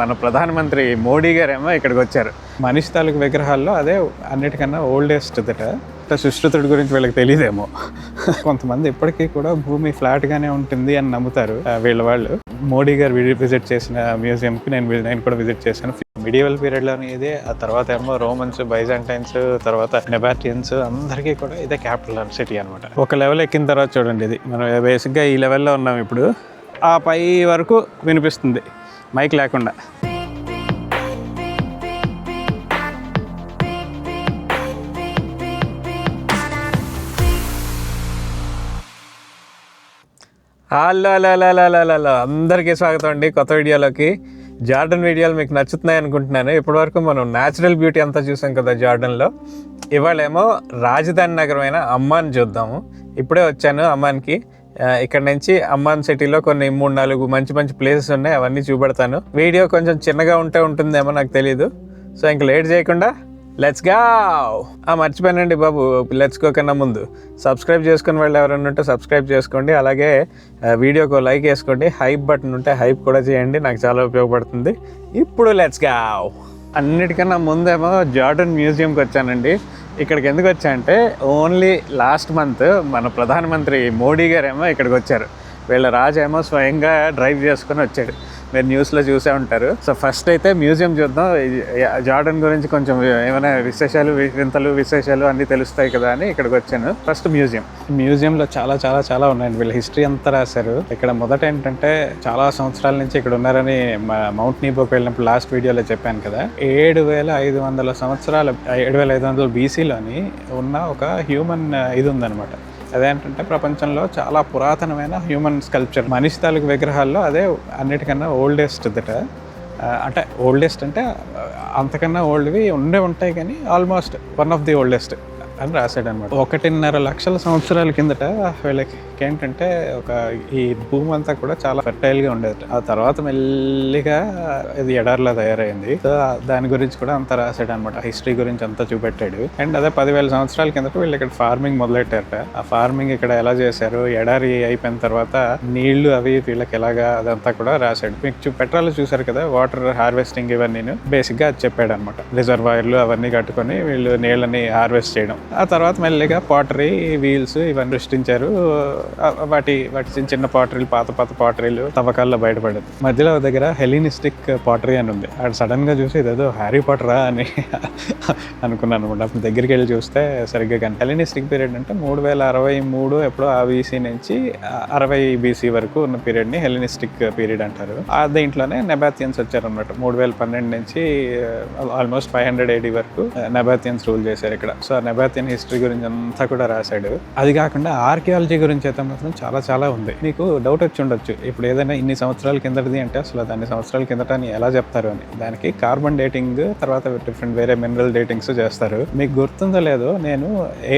మన ప్రధానమంత్రి మోడీ గారేమో ఇక్కడికి వచ్చారు మనిషి తాలూకు విగ్రహాల్లో అదే అన్నిటికన్నా ఓల్డెస్ట్ దట. సుశ్రుతుడి గురించి వీళ్ళకి తెలియదేమో. కొంతమంది ఇప్పటికీ కూడా భూమి ఫ్లాట్గానే ఉంటుంది అని నమ్ముతారు వీళ్ళ వాళ్ళు. మోడీ గారు విజిట్ చేసిన మ్యూజియంకి నేను నేను కూడా విజిట్ చేశాను. మిడివల్ పీరియడ్లోనే ఇదే ఆ తర్వాత ఏమో రోమన్స్ బైజాంటైన్స్ తర్వాత నెబాటియన్స్ అందరికీ కూడా ఇదే క్యాపిటల్ సిటీ అనమాట ఒక లెవెల్ ఎక్కిన తర్వాత చూడండి ఇది. మనం బేసిక్గా ఈ లెవెల్లో ఉన్నాం ఇప్పుడు. ఆ పై వరకు వినిపిస్తుంది. మైక్ లేకుండా. హలో హలో అందరికీ స్వాగతం అండి కొత్త వీడియోలోకి. జార్డన్ వీడియోలు మీకు నచ్చుతున్నాయి అనుకుంటున్నాను. ఇప్పటివరకు మనం న్యాచురల్ బ్యూటీ అంతా చూసాం కదా జార్డన్లో. ఇవాళేమో రాజధాని నగరమైన అమ్మాన్ చూద్దాము. ఇప్పుడే వచ్చాను అమ్మాన్కి ఇక్కడ నుంచి అమ్మాన్ సిటీలో కొన్ని మూడు నాలుగు మంచి మంచి ప్లేసెస్ ఉన్నాయి అవన్నీ చూపెడతాను. వీడియో కొంచెం చిన్నగా ఉంటే ఉంటుందేమో నాకు తెలియదు సో ఇంక లేట్ చేయకుండా లెట్స్గా మర్చిపోయానండి బాబు లెట్స్ గో కన్నా ముందు. సబ్స్క్రైబ్ చేసుకుని వాళ్ళు ఎవరైనా ఉంటే సబ్స్క్రైబ్ చేసుకోండి. అలాగే వీడియోకు వీడియోకి ఒక లైక్ వేసుకోండి. హైప్ బటన్ ఉంటే హైప్ కూడా చేయండి. నాకు చాలా ఉపయోగపడుతుంది. ఇప్పుడు లెట్స్గా అన్నిటికన్నా ముందేమో జార్డన్ మ్యూజియంకి వచ్చానండి. ఇక్కడికి ఎందుకు వచ్చా అంటే ఓన్లీ లాస్ట్ మంత్ మన ప్రధానమంత్రి మోడీ గారేమో ఇక్కడికి వచ్చారు. వీళ్ళ రాజు ఏమో స్వయంగా డ్రైవ్ చేసుకొని వచ్చాడు. మీరు న్యూస్లో చూసే ఉంటారు. సో ఫస్ట్ అయితే మ్యూజియం చూద్దాం. జార్డన్ గురించి కొంచెం ఏమైనా విశేషాలు వింతలు విశేషాలు అన్నీ తెలుస్తాయి కదా అని ఇక్కడికి వచ్చాను. ఫస్ట్ మ్యూజియం మ్యూజియంలో చాలా చాలా చాలా ఉన్నాయండి. వీళ్ళు హిస్టరీ అంతా రాశారు. ఇక్కడ మొదట ఏంటంటే చాలా సంవత్సరాల నుంచి ఇక్కడ ఉన్నారని మౌంట్ నీబోకి వెళ్ళినప్పుడు లాస్ట్ వీడియోలో చెప్పాను కదా. ఏడు వేల ఐదు వందల సంవత్సరాల ఏడు వేల ఐదు వందల బీసీలోని ఉన్న ఒక హ్యూమన్ ఇది ఉందన్నమాట. అదేంటంటే ప్రపంచంలో చాలా పురాతనమైన హ్యూమన్ స్కల్ప్చర్ మనిషి తాలూకు విగ్రహాల్లో అదే అన్నిటికన్నా ఓల్డెస్ట్ ఇదట అంటే ఓల్డెస్ట్ అంటే అంతకన్నా ఓల్డ్వి ఉండే ఉంటాయి కానీ almost one of the oldest అని రాశాడు అనమాట ఒకటిన్నర లక్షల సంవత్సరాల కిందట వీళ్ళకి ఏంటంటే ఒక ఈ భూమి అంతా కూడా చాలా ఫెర్టైల్గా ఉండేది ఆ తర్వాత మెల్లిగా ఇది ఎడార్లా తయారైంది. సో దాని గురించి కూడా అంతా రాశాడు అనమాట హిస్టరీ గురించి అంతా చూపెట్టాడు. అండ్ అదే పదివేల సంవత్సరాల కిందట వీళ్ళు ఇక్కడ ఫార్మింగ్ మొదలెట్టారట. ఆ ఫార్మింగ్ ఇక్కడ ఎలా చేశారు ఎడారి అయిపోయిన తర్వాత నీళ్ళు అవి వీళ్ళకి ఎలాగా అదంతా కూడా రాశాడు. మీకు పెట్రోల్ చూసారు కదా వాటర్ హార్వెస్టింగ్ ఇవన్నీ బేసిక్గా అది చెప్పాడు అనమాట రిజర్వాయర్లు అవన్నీ కట్టుకొని వీళ్ళు నీళ్ళని హార్వెస్ట్ చేయడం. ఆ తర్వాత మెల్లిగా పాటరీ వీల్స్ ఇవన్నీ సృష్టించారు. వాటి వాటి చిన్న చిన్న పాటరీలు పాత పాత పాటరీలు తవ్వకాల్లో బయటపడేది మధ్యలో దగ్గర హెలినిస్టిక్ పాటరీ అని ఉంది. అక్కడ సడన్గా చూసి ఇదేదో హ్యారీ పాటరా అని అనుకున్నాను అనమాట. అప్పుడు దగ్గరికి వెళ్ళి చూస్తే సరిగ్గా కానీ హెలినిస్టిక్ పీరియడ్ అంటే మూడు వేల అరవై మూడు ఎప్పుడో ఆ బీసీ నుంచి అరవై బీసీ వరకు ఉన్న పీరియడ్ని హెలినిస్టిక్ పీరియడ్ అంటారు. ఆ దీంట్లోనే నెబాతియన్స్ వచ్చారనమాట మూడు వేల పన్నెండు నుంచి ఆల్మోస్ట్ ఫైవ్ హండ్రెడ్ ఎయిటీ వరకు నెబాథియన్స్ రూల్ చేశారు ఇక్కడ. సో నెబాతియన్ హిస్టరీ గురించి అంతా కూడా రాశాడు. అది కాకుండా ఆర్కియాలజీ గురించి అయితే మాత్రం చాలా చాలా ఉంది. మీకు డౌట్ వచ్చి ఉండొచ్చు. ఇప్పుడు ఏదైనా ఇన్ని సంవత్సరాల కిందటిది అంటే అసలు దాన్ని సంవత్సరాల కిందట అని ఎలా చెప్తారు అని. దానికి కార్బన్ డేటింగ్ తర్వాత డిఫరెంట్ వేరే మినరల్ డేటింగ్స్ చేస్తారు. మీకు గుర్తుందో లేదో నేను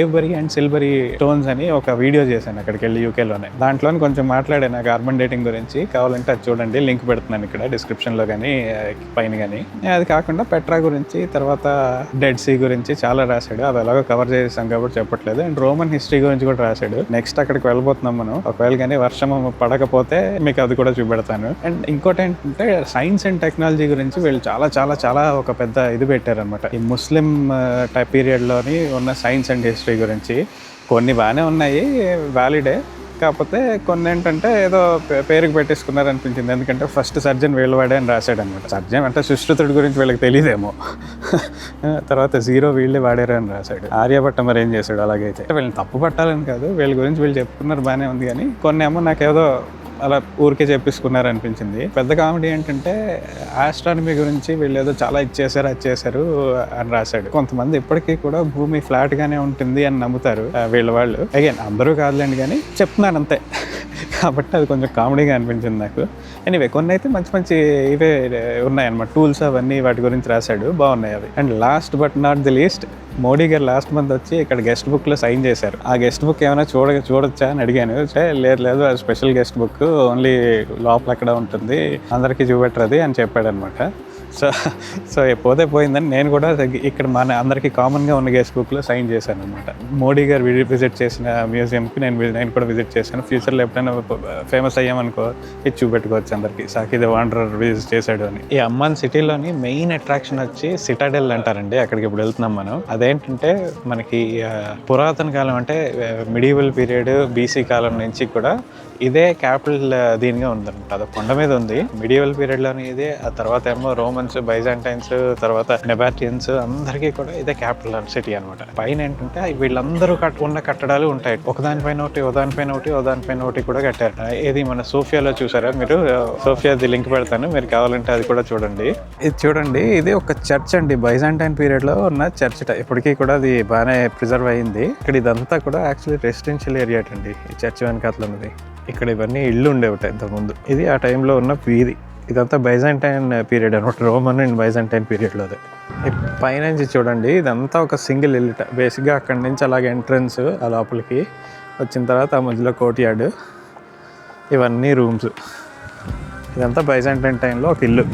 ఏవరీ అండ్ సిల్వరీ స్టోన్స్ అని ఒక వీడియో చేశాను అక్కడికి వెళ్ళి యూకేలోనే దాంట్లో కొంచెం మాట్లాడాను కార్బన్ డేటింగ్ గురించి. కావాలంటే అది చూడండి. లింక్ పెడుతున్నాను ఇక్కడ డిస్క్రిప్షన్లో లో కానీ పైన కానీ. అది కాకుండా పెట్రా గురించి తర్వాత డెడ్ సీ గురించి చాలా రాశాడు. అది ఎలాగో కవర్ చేసాం కాబట్టి చెప్పట్లేదు. అండ్ రోమన్ హిస్టరీ గురించి కూడా రాశాడు. నెక్స్ట్ అక్కడికి వెళ్ళబోతున్నాం మనం. ఒకవేళ కానీ వర్షం పడకపోతే మీకు అది కూడా చూపెడతాను. అండ్ ఇంకోటి ఏంటంటే సైన్స్ అండ్ టెక్నాలజీ గురించి వీళ్ళు చాలా చాలా చాలా ఒక పెద్ద ఇది పెట్టారనమాట ఈ ముస్లిం టైప్ పీరియడ్లోని ఉన్న సైన్స్ అండ్ హిస్టరీ గురించి. కొన్ని బాగానే ఉన్నాయి వ్యాలిడే కాకపోతే కొన్ని ఏంటంటే ఏదో పే- పేరుకి పెట్టేసుకున్నారు అనిపించింది ఎందుకంటే ఫస్ట్ సర్జన్ వీళ్ళు వాడే అని రాశాడు అనమాట సర్జన్ అంటే సుశ్రుతుడి గురించి వీళ్ళకి తెలియదేమో. తర్వాత జీరో వీళ్ళే వాడారు అని రాశాడు. ఆర్యభట్ట మరి ఏం చేశాడు అలాగైతే. వీళ్ళని తప్పు పట్టాలని కాదు వీళ్ళ గురించి వీళ్ళు చెప్పుకున్నారు బాగానే ఉంది కానీ కొన్ని ఏమో నాకేదో అలా ఊరికే చెప్పేసుకున్నారు అనిపించింది పెద్ద కామెడీ ఏంటంటే ఆస్ట్రానమీ గురించి వీళ్ళు ఏదో చాలా ఇచ్చేసారు అది చేశారు అని రాశాడు. కొంతమంది ఇప్పటికీ కూడా భూమి ఫ్లాట్ గానే ఉంటుంది అని నమ్ముతారు వీళ్ళ వాళ్ళు. అగైన్ అందరూ కాదులేండి కానీ చెప్తున్నాను అంతే కాబట్టి అది కొంచెం కామెడీగా అనిపించింది నాకు. ఎనీవే కొన్ని అయితే మంచి మంచి ఇవే ఉన్నాయన్నమాట. టూల్స్ అవన్నీ వాటి గురించి రాశాడు. బాగున్నాయి అవి. And last but not the least Modi garu last month వచ్చి ఇక్కడ గెస్ట్ బుక్లో సైన్ చేశారు. ఆ గెస్ట్ బుక్ ఏమైనా చూడ చూడొచ్చా అని అడిగాను. "చే, లేదు లేదు అది స్పెషల్ గెస్ట్ బుక్ ఓన్లీ లోపల అక్కడ ఉంటుంది అందరికీ చూపెట్టరది అని చెప్పాడు అనమాట సో సో పోతే పోయిందని నేను కూడా ఇక్కడ మన అందరికీ కామన్గా ఉన్న గెస్ట్ బుక్లో సైన్ చేశాను అనమాట మోడీ గారు విజిట్ చేసిన మ్యూజియంకి నేను నేను కూడా విజిట్ చేశాను. ఫ్యూచర్లో ఎప్పుడైనా ఫేమస్ అయ్యామనుకో ఇది చూపెట్టుకోవచ్చు అందరికీ. సాకిద వాండరర్ విజిట్ చేశాడు అని. ఈ అమ్మాన్ సిటీలోని మెయిన్ అట్రాక్షన్ వచ్చి సిటాడెల్ అంటారండి. అక్కడికి ఇప్పుడు వెళ్తున్నాం మనం. అదేంటంటే మనకి పురాతన కాలం అంటే మిడివల్ పీరియడ్ బీసీ కాలం నుంచి కూడా ఇదే క్యాపిటల్ దీనిగా ఉందన్నమాట. అది కొండ మీద ఉంది. మిడివల్ పీరియడ్లోని ఇది. ఆ తర్వాత ఏమో రోమన్స్ బైజాంటైన్స్ తర్వాత నెబాటియన్స్ అందరికీ కూడా ఇదే క్యాపిటల్ సిటీ అన్నమాట. పైన ఏంటంటే వీళ్ళందరూ కట్ ఉన్న కట్టడాలు ఉంటాయి. ఒకదానిపైన ఒకటి ఒకదానిపైన ఒకటి ఒకదానిపైన ఒకటి కూడా కట్టారు. ఇది మన సోఫియాలో చూసారా మీరు? సోఫియాది లింక్ పెడతాను. మీరు కావాలంటే అది కూడా చూడండి. ఇది చూడండి ఇది ఒక చర్చ్ అండి. బైజాంటైన్ పీరియడ్లో ఉన్న చర్చ్ ఇప్పటికీ కూడా అది బాగానే ప్రిజర్వ్ అయింది. ఇక్కడ ఇదంతా కూడా యాక్చువల్లీ రెసిడెన్షియల్ ఏరియా అండి. ఈ చర్చ్ వెనకాతలు ఉన్నది. ఇక్కడ ఇవన్నీ ఇళ్ళు ఉండేవట ఇంతకుముందు. ఇది ఆ టైంలో ఉన్న వీధి. ఇదంతా బైజంటైన్ పీరియడ్ అనమాట. రోమన్ అండ్ బైజంటైన్ పీరియడ్లో అది. పైనుంచి చూడండి ఇదంతా ఒక సింగిల్ ఇల్లుట బేసిక్గా అక్కడి నుంచి అలాగే ఎంట్రన్స్ ఆ లోపలికి వచ్చిన తర్వాత ఆ మధ్యలో కోర్ట్ యార్డ్ ఇవన్నీ రూమ్స్. ఇదంతా బైజంటైన్ టైంలో ఒక ఇల్లు.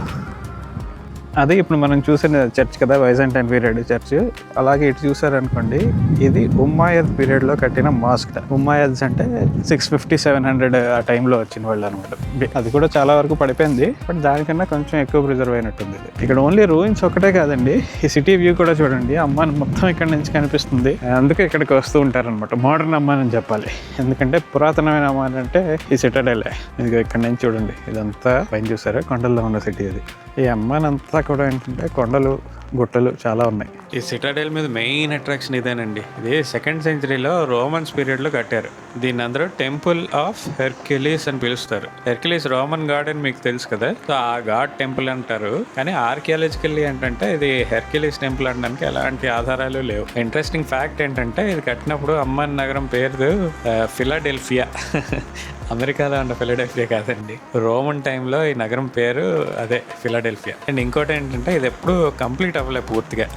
అదే ఇప్పుడు మనం చూసిన చర్చ్ కదా వైజంటైన్ పీరియడ్ చర్చ్. అలాగే ఇటు చూసారనుకోండి ఇది ఉమ్మాయద్ పీరియడ్లో కట్టిన మాస్క్. ఉమ్మాయద్స్ అంటే సిక్స్ ఫిఫ్టీ సెవెన్ హండ్రెడ్ ఆ టైంలో వచ్చిన వాళ్ళు అనమాట అది కూడా చాలా వరకు పడిపోయింది బట్ దానికన్నా కొంచెం ఎక్కువ ప్రిజర్వ్ అయినట్టుంది ఇక్కడ ఓన్లీ రూయిన్స్ ఒకటే కాదండి ఈ సిటీ వ్యూ కూడా చూడండి అమ్మాని మొత్తం ఇక్కడ నుంచి కనిపిస్తుంది. అందుకే ఇక్కడికి వస్తూ ఉంటారనమాట మోడర్న్ అమ్మాని అని చెప్పాలి. ఎందుకంటే పురాతనమైన అమ్మాని అంటే ఈ సిటడేలే ఇది ఇక్కడ నుంచి చూడండి ఇదంతా పైన చూసారా కొండల్లో ఉన్న సిటీ అది. ఈ అమ్మానంతా కూడా ఏంటంటే కొండలు గుట్టలు చాలా ఉన్నాయి. ఈ సిటాడెల్ మీద మెయిన్ అట్రాక్షన్ ఇదేనండి. ఇది సెకండ్ సెంచరీలో రోమన్స్ పీరియడ్లో కట్టారు. దీన్ని అందరూ టెంపుల్ ఆఫ్ హెర్క్యులీస్ అని పిలుస్తారు. హెర్క్యులీస్ రోమన్ గాడ్ అని మీకు తెలుసు కదా? సో ఆ గాడ్ టెంపుల్ అంటారు. కానీ ఆర్కియాలజికల్లీ ఏంటంటే ఇది హెర్క్యులీస్ టెంపుల్ అనడానికి ఎలాంటి ఆధారాలు లేవు. ఇంట్రెస్టింగ్ ఫ్యాక్ట్ ఏంటంటే ఇది కట్టినప్పుడు అమ్మన్ నగరం పేరు ఫిలాడెల్ఫియా. అమెరికాలో ఉన్న ఫిలడెల్ఫియా కాదండి. రోమన్ టైంలో ఈ నగరం పేరు అదే ఫిలాడెల్ఫియా. అండ్ ఇంకోటి ఏంటంటే ఇది ఎప్పుడు కంప్లీట్ అవ్వలేదు పూర్తిగా.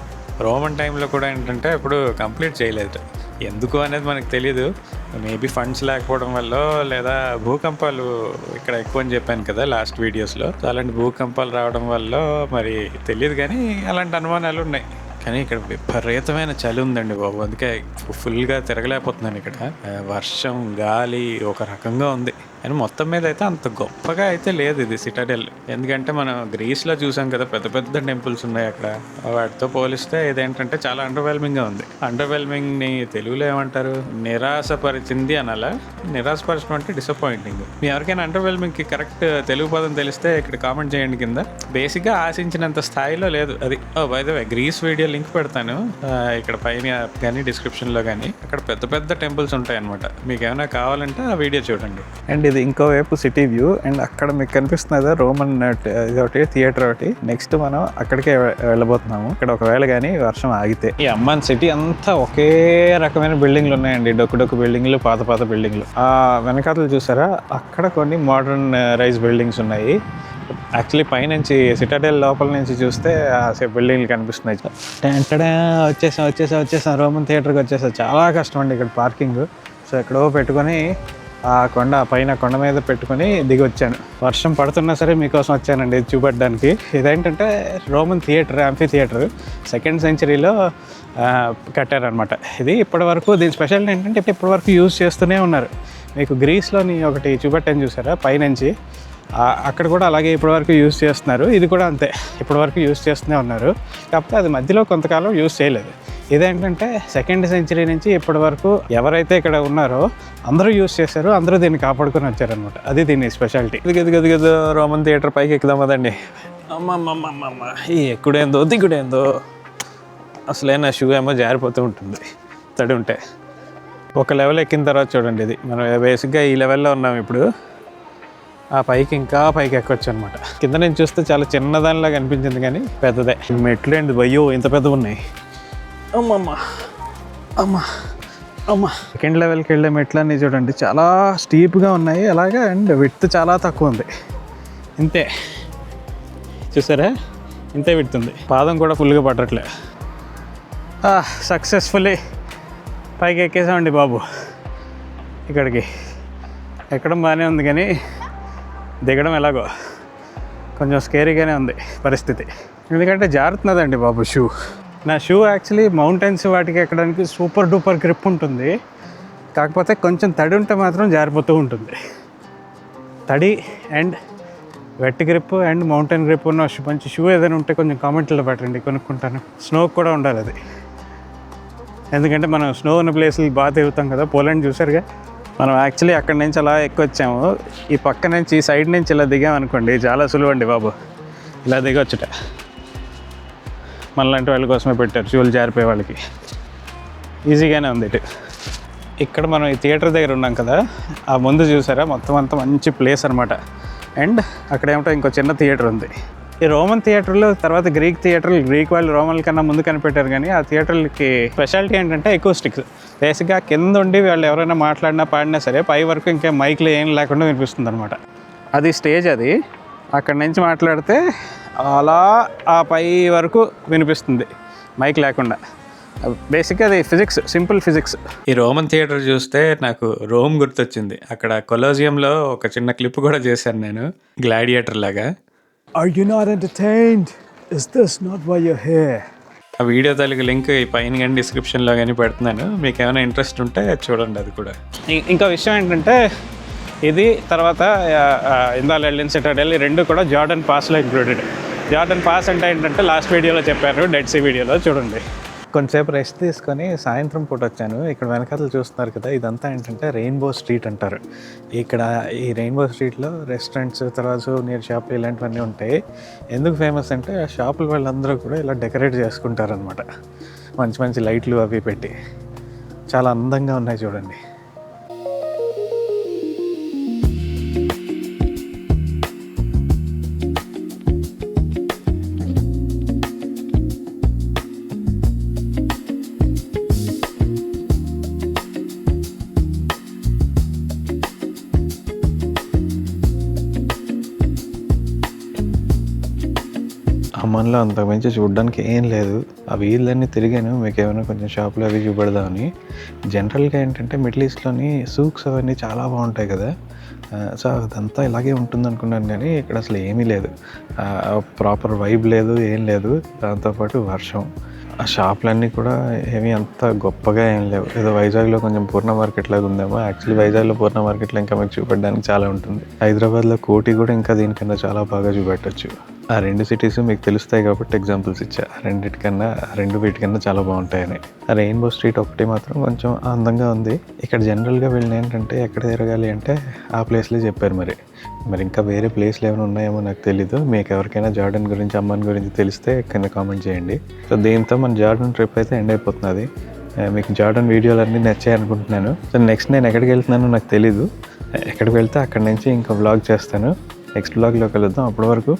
రోమన్ టైంలో కూడా ఏంటంటే ఇప్పుడు కంప్లీట్ చేయలేదు. ఎందుకు అనేది మనకు తెలియదు మేబీ ఫండ్స్ లేకపోవడం వల్ల లేదా భూకంపాలు ఇక్కడ ఎక్కువ అని చెప్పాను కదా లాస్ట్ వీడియోస్లో. అలాంటి భూకంపాలు రావడం వల్ల మరి తెలియదు కానీ అలాంటి అనుమానాలు ఉన్నాయి. కానీ ఇక్కడ విపరీతమైన చలి ఉందండి బాబు. అందుకే ఫుల్గా తిరగలేకపోతున్నాను ఇక్కడ. వర్షం గాలి ఒక రకంగా ఉంది. కానీ మొత్తం మీద అయితే అంత గొప్పగా అయితే లేదు ఇది సిటాడెల్. ఎందుకంటే మనం గ్రీస్లో చూసాం కదా పెద్ద పెద్ద టెంపుల్స్ ఉన్నాయి అక్కడ. వాటితో పోలిస్తే ఇదేంటంటే చాలా అండర్వెల్మింగ్గా ఉంది. అండర్వెల్మింగ్ని తెలుగులో ఏమంటారు? నిరాశపరిచింది అనాలా? నిరాశపరచడం అంటే డిసప్పాయింటింగ్ మీ ఎవరికైనా అండర్వెల్మింగ్కి కరెక్ట్ తెలుగు పదం తెలిస్తే ఇక్కడ కామెంట్ చేయండి కింద. బేసిక్గా ఆశించినంత స్థాయిలో లేదు అది. By the way Greece video link పెడతాను. ఇక్కడ పైన కానీ డిస్క్రిప్షన్లో కానీ. అక్కడ పెద్ద పెద్ద టెంపుల్స్ ఉంటాయి అనమాట మీకు ఏమైనా కావాలంటే ఆ వీడియో చూడండి. అండ్ ఇది ఇంకోవైపు సిటీ వ్యూ. అండ్ అక్కడ మీకు కనిపిస్తున్నది రోమన్ ఇది ఒకటి థియేటర్ ఒకటి. నెక్స్ట్ మనం అక్కడికే వెళ్ళబోతున్నాము. ఇక్కడ ఒకవేళ కానీ వర్షం ఆగితే. ఈ అమ్మాన్ సిటీ అంతా ఒకే రకమైన బిల్డింగ్లు ఉన్నాయండి. డొక్కు డొక్కు బిల్డింగ్లు పాత పాత బిల్డింగ్లు. ఆ వెనకాతలు చూసారా? అక్కడ కొన్ని మోడర్న్ రైజ్ బిల్డింగ్స్ ఉన్నాయి. యాక్చువల్లీ పైనుంచి సిటాడెల్ లోపల నుంచి చూస్తే ఆ బిల్డింగ్లు కనిపిస్తున్నాయి. టెంటడా వచ్చేసాం వచ్చేసాం వచ్చేసాం. రోమన్ థియేటర్కి వచ్చేసాం. చాలా కష్టం అండి ఇక్కడ పార్కింగ్. సో ఎక్కడో పెట్టుకొని ఆ కొండ పైన కొండ మీద పెట్టుకొని దిగి వచ్చాను వర్షం పడుతున్నా సరే మీకోసం వచ్చానండి ఇది చూపెట్టడానికి. ఇదేంటంటే Roman theatre amphitheatre second సెంచరీలో కట్టారనమాట ఇది ఇప్పటి వరకు దీని స్పెషల్ ఏంటంటే ఇప్పటి వరకు యూజ్ చేస్తూనే ఉన్నారు. మీకు గ్రీస్లోని ఒకటి చూపెట్టాను చూసారా? పైనుంచి. అక్కడ కూడా అలాగే ఇప్పటివరకు యూజ్ చేస్తున్నారు. ఇది కూడా అంతే. ఇప్పటివరకు యూజ్ చేస్తూనే ఉన్నారు. కాకపోతే అది మధ్యలో కొంతకాలం యూజ్ చేయలేదు. ఇదేంటంటే సెకండ్ సెంచరీ నుంచి ఇప్పటి వరకు ఎవరైతే ఇక్కడ ఉన్నారో అందరూ యూజ్ చేశారు అందరూ దీన్ని కాపాడుకొని వచ్చారనమాట అది దీని స్పెషాలిటీ. ఇది గది గది గది రోమన్ థియేటర్ పైకి ఎక్కుదాం అదండి అమ్మమ్మమ్మమ్మ. ఈ ఎక్కుడేందో దిగుడేందో. అసలే నా షూ ఏమో జారిపోతూ ఉంటుంది. తడి ఉంటే. ఒక లెవెల్ ఎక్కిన తర్వాత చూడండి ఇది. మనం బేసిక్గా ఈ లెవెల్లో ఉన్నాం ఇప్పుడు. ఆ పైకి ఇంకా పైకి ఎక్కొచ్చు అనమాట కింద నుంచి చూస్తే చాలా చిన్నదానిలా కనిపించింది కానీ పెద్దదే. మెట్లు ఏంటి అయ్యో ఇంత పెద్దవి ఉన్నాయి. అమ్మమ్మ అమ్మ అమ్మ. సెకండ్ లెవెల్కి వెళ్ళే మెట్లన్నీ చూడండి చాలా స్టీప్గా ఉన్నాయి. అలాగే అండ్ విడ్త్ చాలా తక్కువ ఉంది. ఇంతే. చూసారా? ఇంతే విడుతుంది పాదం కూడా ఫుల్గా పట్టట్లే. సక్సెస్ఫుల్లీ పైకి ఎక్కేసామండి బాబు. ఇక్కడికి. ఎక్కడం బాగానే ఉంది కానీ దిగడం ఎలాగో కొంచెం స్కేరీగానే ఉంది పరిస్థితి. ఎందుకంటే జారుతున్నదండి బాబు షూ. నా షూ యాక్చువల్లీ మౌంటైన్స్ వాటికి ఎక్కడానికి సూపర్ డూపర్ గ్రిప్ ఉంటుంది. కాకపోతే కొంచెం తడి ఉంటే మాత్రం జారిపోతూ ఉంటుంది. తడి and wet grip and mountain grip ఉన్న మంచి షూ ఏదైనా ఉంటే కొంచెం కామెంట్లో పెట్టండి కొనుక్కుంటాను. స్నో కూడా ఉండాలి అది. ఎందుకంటే మనం స్నో ఉన్న ప్లేస్లు బాగా తిరుగుతాం కదా పోలాండ్ చూసారుగా మనం యాక్చువల్లీ అక్కడి నుంచి అలా ఎక్కొచ్చాము ఈ పక్క నుంచి ఈ సైడ్ నుంచి ఇలా దిగామనుకోండి చాలా సులువు అండి బాబు. ఇలా దిగొచ్చుట. మనలాంటి వాళ్ళ కోసమే పెట్టారు షూలు జారిపోయే వాళ్ళకి. ఈజీగానే ఉంది ఇటు. ఇక్కడ మనం ఈ థియేటర్ దగ్గర ఉన్నాం కదా ఆ ముందు చూసారా? మొత్తం అంతా మంచి ప్లేస్ అనమాట అండ్ అక్కడ ఏమిటో ఇంకో చిన్న థియేటర్ ఉంది. ఈ రోమన్ థియేటర్లు తర్వాత గ్రీక్ థియేటర్లు గ్రీక్ వాళ్ళు రోమన్ల కన్నా ముందు కనిపెట్టారు కానీ ఆ థియేటర్లకి స్పెషాలిటీ ఏంటంటే ఎకోస్టిక్స్ బేసిక్గా కింద ఉండి వాళ్ళు ఎవరైనా మాట్లాడినా పాడినా సరే పై వరకు ఇంకా మైక్లు ఏం లేకుండా వినిపిస్తుంది అనమాట అది స్టేజ్ అది. అక్కడి నుంచి మాట్లాడితే అలా ఆ పై వరకు వినిపిస్తుంది మైక్ లేకుండా. బేసిక్గా అది ఫిజిక్స్ సింపుల్ ఫిజిక్స్. ఈ రోమన్ థియేటర్ చూస్తే నాకు రోమ్ గుర్తొచ్చింది. అక్కడ కొలోజియంలో ఒక చిన్న క్లిప్ కూడా చేశాను నేను గ్లాడియేటర్ లాగా. Are you not entertained? Is this not why you're here? ఆ వీడియో తాలూకు లింక్ ఈ పైన కానీ డిస్క్రిప్షన్లో కానీ పెడుతున్నాను మీకు ఏమైనా ఇంట్రెస్ట్ ఉంటే చూడండి అది కూడా ఇంకో విషయం ఏంటంటే ఇది తర్వాత ఇందాల వెళ్ళిన సిటాడెల్ ఈ రెండు కూడా జార్డన్ పాస్లో ఇంక్లూడెడ్ జార్డన్ పాస్ అంటే ఏంటంటే లాస్ట్ వీడియోలో చెప్పారు డెడ్ సీ వీడియోలో చూడండి కొంతసేపు రెస్ట్ తీసుకొని సాయంత్రం పూట వచ్చాను. ఇక్కడ వెనకాల చూస్తున్నారు కదా ఇదంతా ఏంటంటే రెయిన్బో స్ట్రీట్ అంటారు. ఇక్కడ ఈ రెయిన్బో స్ట్రీట్లో రెస్టారెంట్స్ తర్వాత నీర్ షాపులు ఇలాంటివన్నీ ఉంటాయి. ఎందుకు ఫేమస్ అంటే ఆ షాపుల వాళ్ళందరూ కూడా ఇలా డెకరేట్ చేసుకుంటారనమాట మంచి మంచి లైట్లు అవి పెట్టి. చాలా అందంగా ఉన్నాయి చూడండి. అమ్మన్లో అంత మంచి చూడడానికి ఏం లేదు. ఆ వీళ్ళన్నీ తిరిగాను. మీకు ఏమైనా కొంచెం షాపులు అవి చూపెడదామని. జనరల్గా ఏంటంటే మిడిల్ ఈస్ట్లోని సూక్స్ అవన్నీ చాలా బాగుంటాయి కదా. సో అదంతా ఇలాగే ఉంటుంది అనుకున్నాను కానీ ఇక్కడ అసలు ఏమీ లేదు. ప్రాపర్ వైబ్ లేదు ఏం లేదు. దాంతోపాటు వర్షం. ఆ షాపులన్నీ కూడా ఏమీ అంత గొప్పగా ఏం లేవు. ఏదో వైజాగ్లో కొంచెం పూర్ణ మార్కెట్ లాగా ఉందేమో. యాక్చువల్లీ వైజాగ్లో పూర్ణ మార్కెట్లో ఇంకా మీకు చూపెట్టడానికి చాలా ఉంటుంది. హైదరాబాద్లో కోటి కూడా ఇంకా దీనికన్నా చాలా బాగా చూపెట్టచ్చు. ఆ రెండు సిటీస్ మీకు తెలుస్తాయి కాబట్టి ఎగ్జాంపుల్స్ ఇచ్చా. రెండిటికన్నా రెండు వీటికన్నా చాలా బాగుంటాయని. ఆ రెయిన్బో స్ట్రీట్ ఒకటి మాత్రం కొంచెం అందంగా ఉంది. ఇక్కడ జనరల్గా వెళ్ళిన ఏంటంటే ఎక్కడ తిరగాలి అంటే ఆ ప్లేస్లే చెప్పారు మరి. మరి ఇంకా వేరే ప్లేస్లు ఏమైనా ఉన్నాయేమో నాకు తెలీదు. మీకు ఎవరికైనా జార్డన్ గురించి అమ్మన్ గురించి తెలిస్తే కింద కామెంట్ చేయండి. సో దీంతో మన జార్డన్ ట్రిప్ అయితే ఎండ్ అయిపోతున్నది. మీకు జార్డన్ వీడియోలు అన్నీ నచ్చాయి అనుకుంటున్నాను. సో నెక్స్ట్ నేను ఎక్కడికి వెళ్తున్నానో నాకు తెలీదు. ఎక్కడికి వెళ్తే అక్కడి నుంచి ఇంకా వ్లాగ్ చేస్తాను. నెక్స్ట్ వ్లాగ్లో కలుద్దాం అప్పటి వరకు.